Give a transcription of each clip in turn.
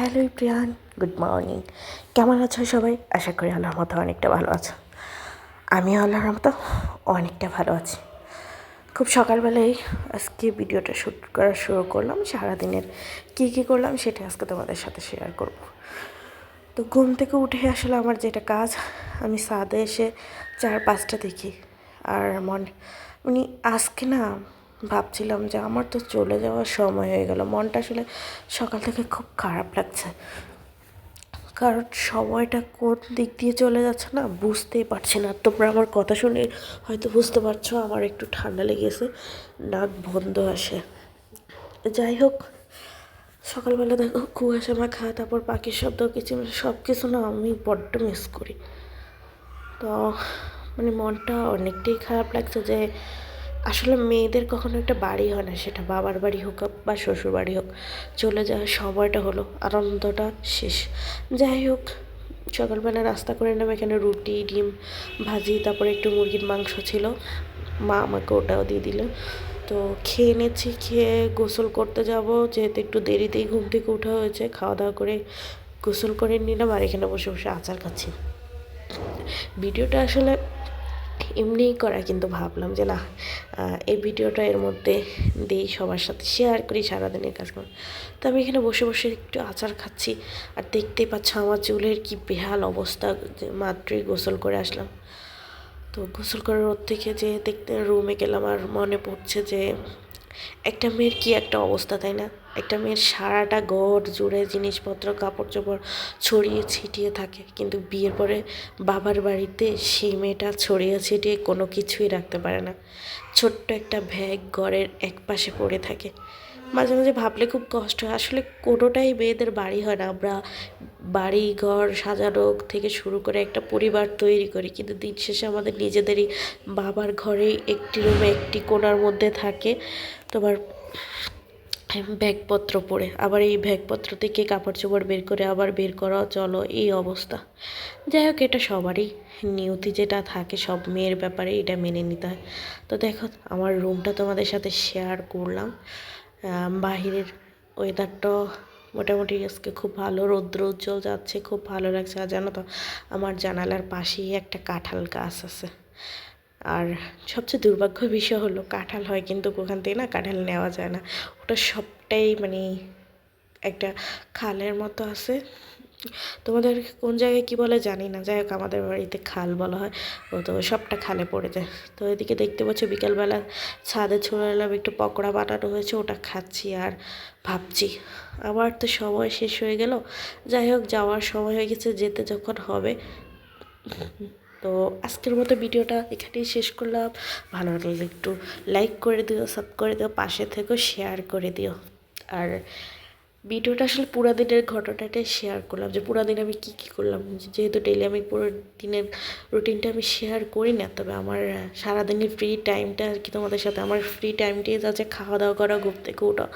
Hello Priyan good morning. কেমন আছো সবাই? আশা করি আল্লাহর মতো অনেকটা ভালো আছো। আমিও আল্লাহর মতো অনেকটা ভালো আছি। খুব সকালবেলায় আজকে ভিডিওটা শ্যুট করা শুরু করলাম, সারাদিনের কী কী করলাম সেটা আজকে তোমাদের সাথে শেয়ার করব। তো ঘুম থেকে উঠে আসলে আমার যেটা কাজ, আমি সাদে এসে চার পাঁচটা দেখি। আর মন মানে আজকে না ভাবছিলাম যে আমার তো চলে যাওয়ার সময় হয়ে গেল। মনটা আসলে সকাল থেকে খুব খারাপ লাগছে। কারণ সময়টা কোন দিক দিয়ে চলে যাচ্ছে না বুঝতেই পারছি না। তোমরা আমার কথা শুনে হয়তো বুঝতে পারছ আমার একটু ঠান্ডা লেগেছে, নাক বন্ধ আসে যাই হোক, সকালবেলা দেখো কুয়াশা মাখা তারপর পাখির শব্দ, কিছু সব কিছু না আমি বড্ড মিস করি। তো মানে মনটা অনেকটাই খারাপ লাগছে যে আসলে মেয়েদের কখনো একটা বাড়ি হয় না সেটা বাবার বাড়ি হোক বা শ্বশুর বাড়ি হোক। চলে যাওয়ার সময়টা হলো আনন্দটা শেষ। যাই হোক, সকালবেলা নাস্তা করে নেব এখানে রুটি, ডিম ভাজি, তারপরে একটু মুরগির মাংস ছিল। মা আমাকে ওটাও দিয়ে দিল। তো খেয়ে নিচ্ছি, খেয়ে গোসল করতে যাব, যেহেতু একটু দেরিতেই ঘুম থেকে উঠা হয়েছে, খাওয়া দাওয়া করে গোসল করে নিলাম আর এখানে বসে বসে আচার খাচ্ছি। ভিডিওটা আসলে এমনিই করা কিন্তু ভাবলাম যে না এই ভিডিওটা এর মধ্যে দিই সবার সাথে শেয়ার করি সারাদিনের কাজকর্ম। তো আমি এখানে বসে বসে একটু আচার খাচ্ছি আর দেখতে পাচ্ছ আমার চুলের কি বেহাল অবস্থা মাত্রই গোসল করে আসলাম। তো গোসল করার ওর থেকে যে দেখতে রুমে গেলাম আর মনে পড়ছে যে একটা মেয়ের কি একটা অবস্থা, তাই না? একটা মেয়ের সারাটা ঘর জুড়ে জিনিসপত্র কাপড় চোপড় ছড়িয়ে ছিটিয়ে থাকে, কিন্তু বিয়ের পরে বাবার বাড়িতে সেই মেয়েটা ছড়িয়ে ছিটিয়ে কোনো কিছুই রাখতে পারে না। ছোট্ট একটা ব্যাগ ঘরের এক পাশে পড়ে থাকে। মাঝে মাঝে ভাবলে খুব কষ্ট হয়। আসলে কোনোটাই মেয়েদের বাড়ি হয় না। আমরা বাড়ি, ঘর সাজানো থেকে শুরু করে একটা পরিবার তৈরি করি। কিন্তু দিন শেষে আমাদের নিজেদেরই বাবার ঘরেই একটি রুমে একটি কোণার মধ্যে থাকে তোমার ব্যাগপত্র পরে আবার এই ব্যাগপত্র থেকে কাপড় চোপড় বের করে আবার বের করা, চলো এই অবস্থা। যাই হোক, এটা সবারই নিয়তি যেটা থাকে, সব মেয়ের ব্যাপারে এটা মেনে নিতে হয়। তো দেখো, আমার রুমটা তোমাদের সাথে শেয়ার করলাম। বাহিরের ওয়েদারটা মোটামুটি আজকে খুব ভালো। রৌদ্র উজ্জ্বল যাচ্ছে, খুব ভালো লাগছে। আর জানো তো, আমার জানালার পাশেই একটা কাঁঠাল গাছ আছে। আর সবচেয়ে দুর্ভাগ্য বিষয় হলো, কাঁঠাল হয় কিন্তু ওখান থেকে না কাঁঠাল নেওয়া যায় না। ওটা সবটাই মানে একটা খালের মতো আছে। তোমাদের কোন জায়গায় কি বলে জানি না। যাই হোক, আমাদের বাড়িতে খাল বলা হয়। ও তো সবটা খালে পড়ে যায়। তো এদিকে দেখতে পাচ্ছ, বিকালবেলা ছাদে ছড়ে এলাম, একটু পকোড়া বানানো হয়েছে, ওটা খাচ্ছি আর ভাবছি। আমার তো সময় শেষ হয়ে গেল। যাই হোক, যাওয়ার সময় হয়ে গেছে, যেতে যখন হবে। তো আজকের মতো ভিডিওটা এখানেই শেষ করলাম। ভালো লাগলে একটু লাইক করে দিও সাব করে দিও, পাশে থেকেও শেয়ার করে দিও। আর ভিডিওটা আসলে পুরো দিনের ঘটনাটাই শেয়ার করলাম, যে পুরো দিন আমি কী কী করলাম। যেহেতু ডেলি আমি পুরো দিনের রুটিনটা আমি শেয়ার করি না, তবে আমার সারাদিনের ফ্রি টাইমটা আর কি তোমাদের সাথে, আমার ফ্রি টাইমটাই যাচ্ছে খাওয়া দাওয়া করা, ঘুম থেকে ওঠা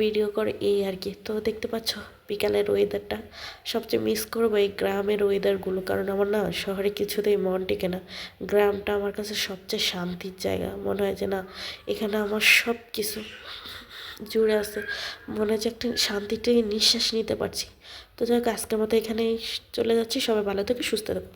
ভিডিও করে এই আর কি। তো দেখতে পাচ্ছ বিকালের ওয়েদারটা সবচেয়ে মিস করব এই গ্রামের ওয়েদারগুলো কারণ আমার না শহরে কিছুতেই মন টেকে না। গ্রামটা আমার কাছে সবচেয়ে শান্তির জায়গা, মনে হয় যে না, এখানে আমার সব কিছু জুড়ে আছে। মনে হচ্ছে একটা শান্তিতে নিঃশ্বাস নিতে পারছি। তো যাই হোক, আজকের মতো এখানেই চলে যাচ্ছি। সবাই ভালো থেকে, সুস্থ থাকো।